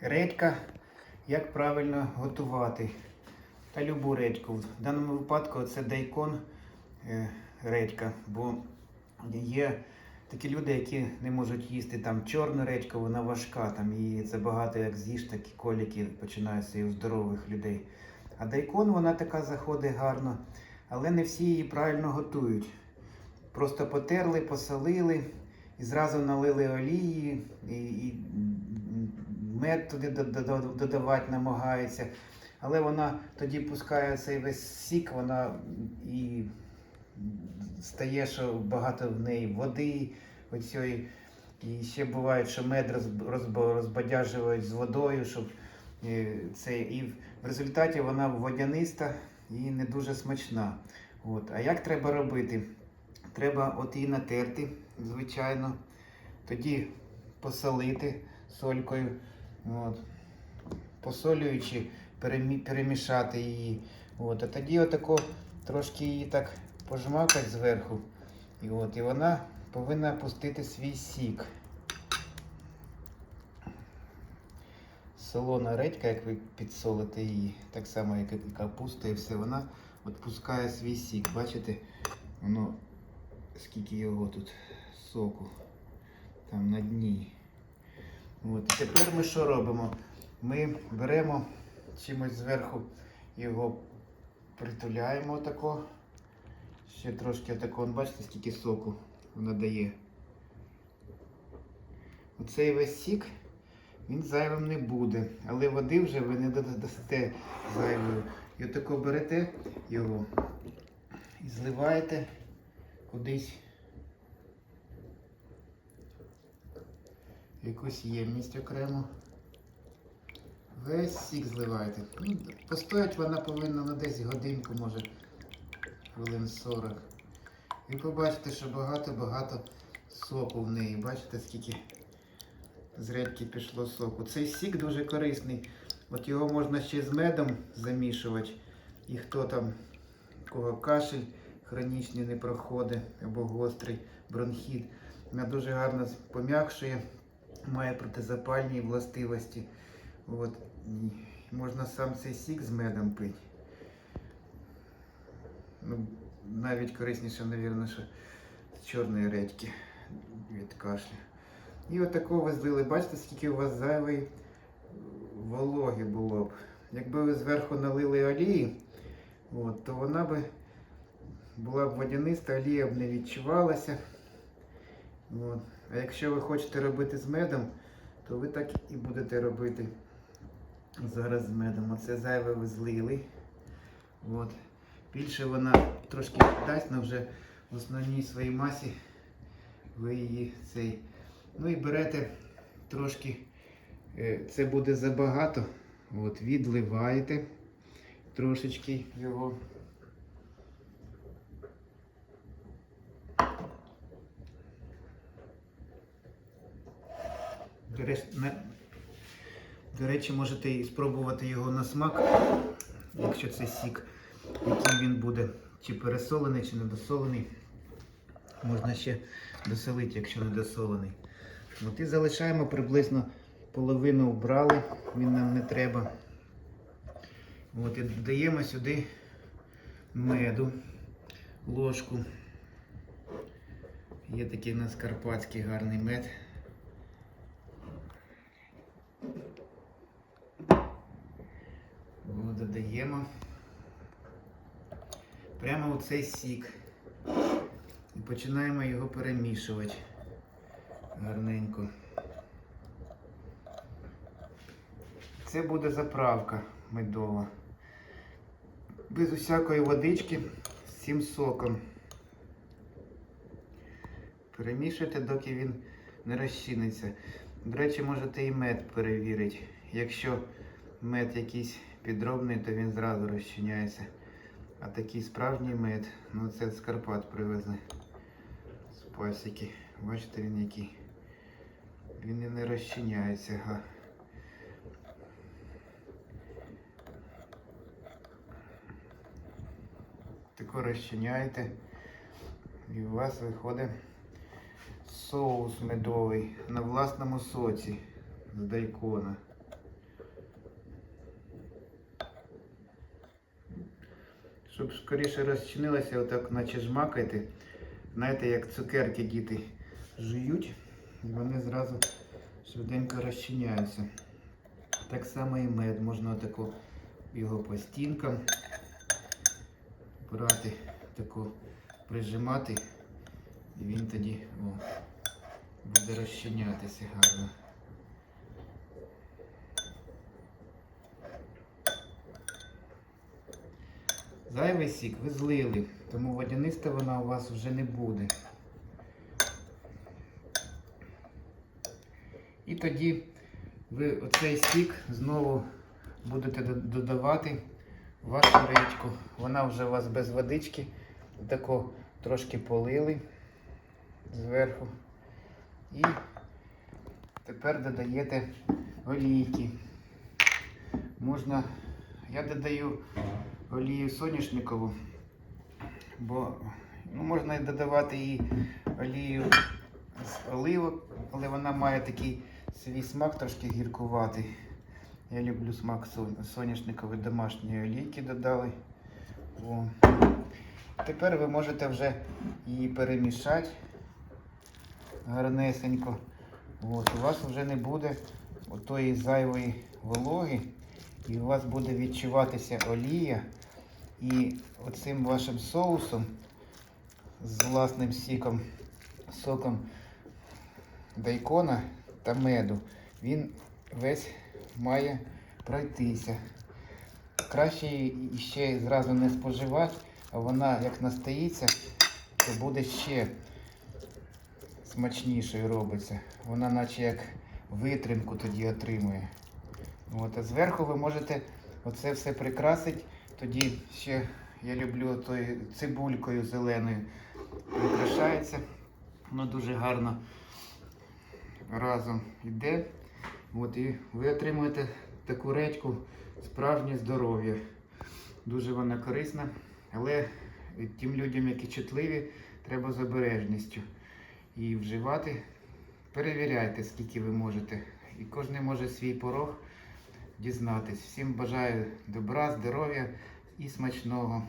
Редька, як правильно готувати. Та любу редьку. В даному випадку це дайкон е, редька, бо є такі люди, які не можуть їсти там чорну редьку, вона важка, там її забагато як з'їш, такі коліки починаються і у здорових людей. А дайкон вона така заходить гарно, але не всі її правильно готують. Просто потерли, посолили і зразу налили олії, і, і мед туди до- до- до- додавати намагаються. Але вона тоді пускає цей весь сік, вона і стає, що багато в неї води, оцієї. І ще буває, що мед розб- розб- розбадяжують з водою, щоб е, це. І в результаті вона водяниста і не дуже смачна. От. А як треба робити? Треба от її натерти, звичайно. Тоді посолити солькою. От. Посолюючи, перемі- перемішати її. От. А тоді отако трошки її так пожмакати зверху. І, от, і вона повинна пустити свій сік. Солона редька, як ви підсолите її, так само, як і капуста і все, вона от пускає свій сік. Бачите, воно скільки його тут соку там на дні. От. Тепер ми що робимо? Ми беремо чимось зверху його притуляємо отако. Ще трошки отако, бачите, скільки соку вона дає. Оцей весь сік, він зайвим не буде, але води вже ви не дода- дасте зайвою. І отако берете його і зливаєте кудись якусь ємність окремо. Весь сік зливаєте. Ну, постоять вона повинна на десь годинку, може, хвилин 40. І побачите, що багато-багато соку в неї. Бачите, скільки з пішло соку. Цей сік дуже корисний. От його можна ще з медом замішувати. І хто там, кого кашель хронічний не проходить або гострий бронхіт, вона дуже гарно пом'якшує, має протизапальні властивості. От. Можна сам цей сік з медом пити. Ну, навіть корисніше, мабуть, що з чорної редьки від кашлю. І отако ви злили. Бачите, скільки у вас зайвої вологи було б. Якби ви зверху налили олії, от, то вона би була б водяниста, олія б не відчувалася. От. А якщо ви хочете робити з медом, то ви так і будете робити зараз з медом. Оце зайве ви злили. От. Більше вона трошки дасть, але вже в основній своїй масі ви її цей. Ну і берете трошки, е, це буде забагато. От, відливаєте трошечки його. До речі, не- до речі, можете і спробувати його на смак, якщо це сік, який він буде, чи пересолений, чи недосолений. Можна ще досолити, якщо недосолений. От і залишаємо приблизно половину вбрали, він нам не треба. От і додаємо сюди меду, ложку. Є такий у нас карпатський гарний мед. От, додаємо прямо у цей сік. І починаємо його перемішувати гарненько. Це буде заправка медова. Без усякої водички з цим соком. Перемішуйте, доки він не розчиниться. До речі, можете і мед перевірити. Якщо мед якийсь підробний, то він зразу розчиняється. А такий справжній мед, ну це з Карпат привезли. З пасіки. Бачите він який. Він і не розчиняється. Га. Тако розчиняєте. І у вас виходить соус медовий на власному соці з дайкона. Щоб скоріше розчинилося, отак наче жмакайте. Знаєте, як цукерки діти жують, і вони зразу швиденько розчиняються. Так само і мед, можна отако його по стінкам брати, тако прижимати, і він тоді о, буде розчинятися гарно. Зайвий сік ви злили, тому водяниста вона у вас вже не буде. І тоді ви оцей сік знову будете додавати в вашу речку. Вона вже у вас без водички. Тако трошки полили зверху. І тепер додаєте олійки. Можна, я додаю олію соняшникову, бо ну, можна додавати і олію з оливок, але вона має такий свій смак трошки гіркуватий. Я люблю смак соняшникової домашньої олійки додали. О. Тепер ви можете вже її перемішати гарнесенько. От, у вас вже не буде отої зайвої вологи, і у вас буде відчуватися олія. І оцим вашим соусом з власним сіком, соком дайкона та меду, він весь має пройтися. Краще її ще зразу не споживати, а вона як настоїться, то буде ще смачнішою робиться. Вона наче як витримку тоді отримує. От, а зверху ви можете оце все прикрасити. Тоді ще я люблю тою цибулькою зеленою. Прикрашається. Воно дуже гарно разом йде. От, і ви отримуєте таку редьку справжнє здоров'я. Дуже вона корисна, але тим людям, які чутливі, треба з обережністю і вживати. Перевіряйте, скільки ви можете. І кожен може свій порог дізнатись. Всім бажаю добра, здоров'я і смачного.